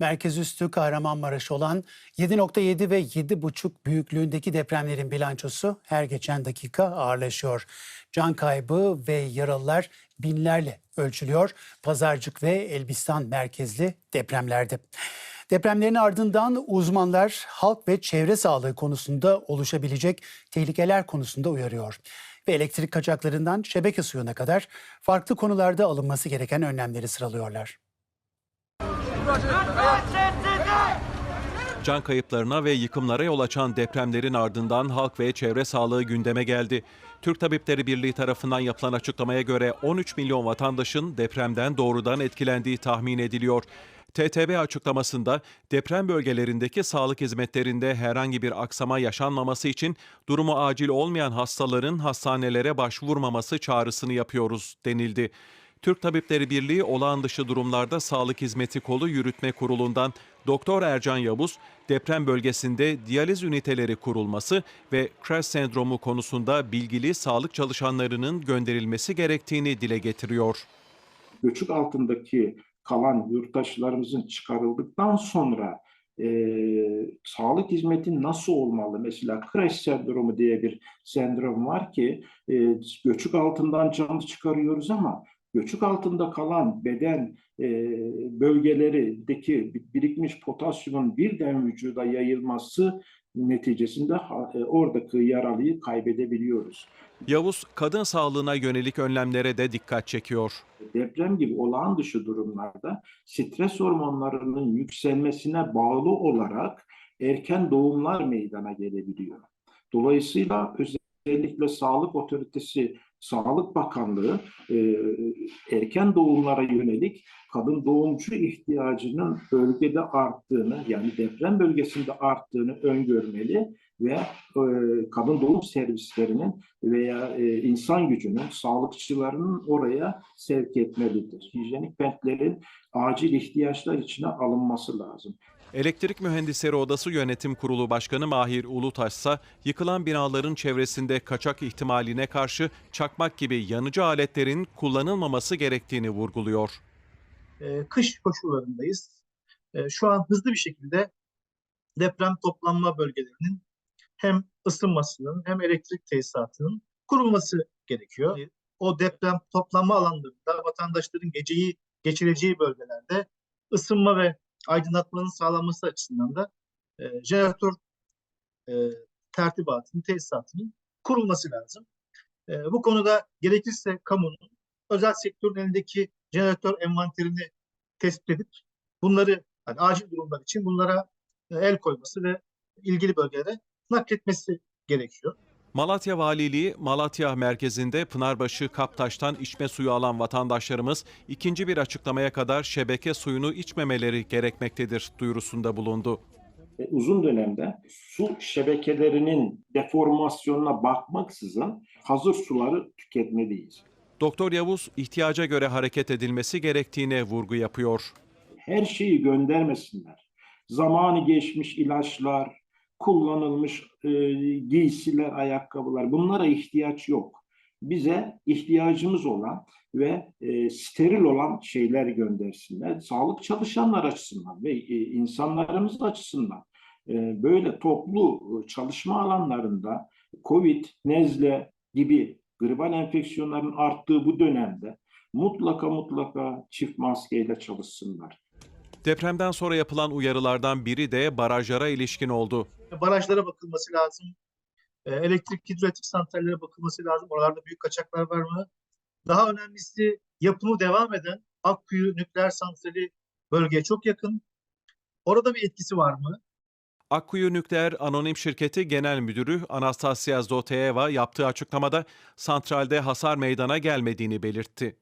Merkez üstü Kahramanmaraş olan 7.7 ve 7.5 büyüklüğündeki depremlerin bilançosu her geçen dakika ağırlaşıyor. Can kaybı ve yaralılar binlerle ölçülüyor. Pazarcık ve Elbistan merkezli depremlerde. Depremlerin ardından uzmanlar halk ve çevre sağlığı konusunda oluşabilecek tehlikeler konusunda uyarıyor. Ve elektrik kaçaklarından şebeke suyuna kadar farklı konularda alınması gereken önlemleri sıralıyorlar. Can kayıplarına ve yıkımlara yol açan depremlerin ardından halk ve çevre sağlığı gündeme geldi. Türk Tabipleri Birliği tarafından yapılan açıklamaya göre 13 milyon vatandaşın depremden doğrudan etkilendiği tahmin ediliyor. TTB açıklamasında deprem bölgelerindeki sağlık hizmetlerinde herhangi bir aksama yaşanmaması için durumu acil olmayan hastaların hastanelere başvurmaması çağrısını yapıyoruz denildi. Türk Tabipleri Birliği olağan dışı durumlarda sağlık hizmeti kolu yürütme kurulundan Doktor Ercan Yavuz, deprem bölgesinde diyaliz üniteleri kurulması ve crash sendromu konusunda bilgili sağlık çalışanlarının gönderilmesi gerektiğini dile getiriyor. göçük altındaki kalan yurttaşlarımızın çıkarıldıktan sonra e, sağlık hizmeti nasıl olmalı? Mesela crash sendromu diye bir sendrom var ki e, göçük altından canlı çıkarıyoruz ama göçük altında kalan beden e, bölgelerindeki birikmiş potasyumun birden vücuda yayılması neticesinde e, oradaki yaralıyı kaybedebiliyoruz. Yavuz, kadın sağlığına yönelik önlemlere de dikkat çekiyor. deprem gibi olağan dışı durumlarda stres hormonlarının yükselmesine bağlı olarak erken doğumlar meydana gelebiliyor. Dolayısıyla özellikle Sağlık Otoritesi, Sağlık Bakanlığı e, erken doğumlara yönelik kadın doğumcu ihtiyacının bölgede arttığını yani deprem bölgesinde arttığını öngörmeli ve e, kadın doğum servislerinin veya e, insan gücünün, sağlıkçılarının oraya sevk etmelidir. Hijyenik bentlerin acil ihtiyaçlar içine alınması lazım. Elektrik Mühendisleri Odası Yönetim Kurulu Başkanı Mahir Ulutaş ise yıkılan binaların çevresinde kaçak ihtimaline karşı çakmak gibi yanıcı aletlerin kullanılmaması gerektiğini vurguluyor. e, kış koşullarındayız. E, şu an hızlı bir şekilde deprem toplanma bölgelerinin hem ısınmasının hem elektrik tesisatının kurulması gerekiyor. E, O deprem toplanma alanlarında vatandaşların geceyi geçireceği bölgelerde ısınma ve aydınlatmanın sağlanması açısından da e, jeneratör e, tertibatının, tesisatının kurulması lazım. E, bu konuda gerekirse kamunun özel sektörün elindeki jeneratör envanterini tespit edip bunları hani acil durumlar için bunlara e, el koyması ve ilgili bölgelere nakletmesi gerekiyor. Malatya Valiliği, Malatya merkezinde Pınarbaşı Kaptaş'tan içme suyu alan vatandaşlarımız ikinci bir açıklamaya kadar şebeke suyunu içmemeleri gerekmektedir duyurusunda bulundu. Uzun dönemde su şebekelerinin deformasyonuna bakmaksızın hazır suları tüketmeliyiz. Doktor Yavuz ihtiyaca göre hareket edilmesi gerektiğine vurgu yapıyor. Her şeyi göndermesinler. Zamanı geçmiş ilaçlar, kullanılmış e, giysiler, ayakkabılar bunlara ihtiyaç yok. Bize ihtiyacımız olan ve e, steril olan şeyler göndersinler. Sağlık çalışanlar açısından ve e, insanlarımız açısından e, böyle toplu e, çalışma alanlarında COVID, nezle gibi gribal enfeksiyonların arttığı bu dönemde mutlaka mutlaka çift maskeyle çalışsınlar. Depremden sonra yapılan uyarılardan biri de barajlara ilişkin oldu. Barajlara bakılması lazım. E, Elektrik hidroelektrik santrallere bakılması lazım. Oralarda büyük kaçaklar var mı? Daha önemlisi yapımı devam eden Akkuyu nükleer santrali bölgeye çok yakın. Orada bir etkisi var mı? Akkuyu Nükleer Anonim Şirketi Genel Müdürü Anastasia Zoteyeva yaptığı açıklamada santralde hasar meydana gelmediğini belirtti.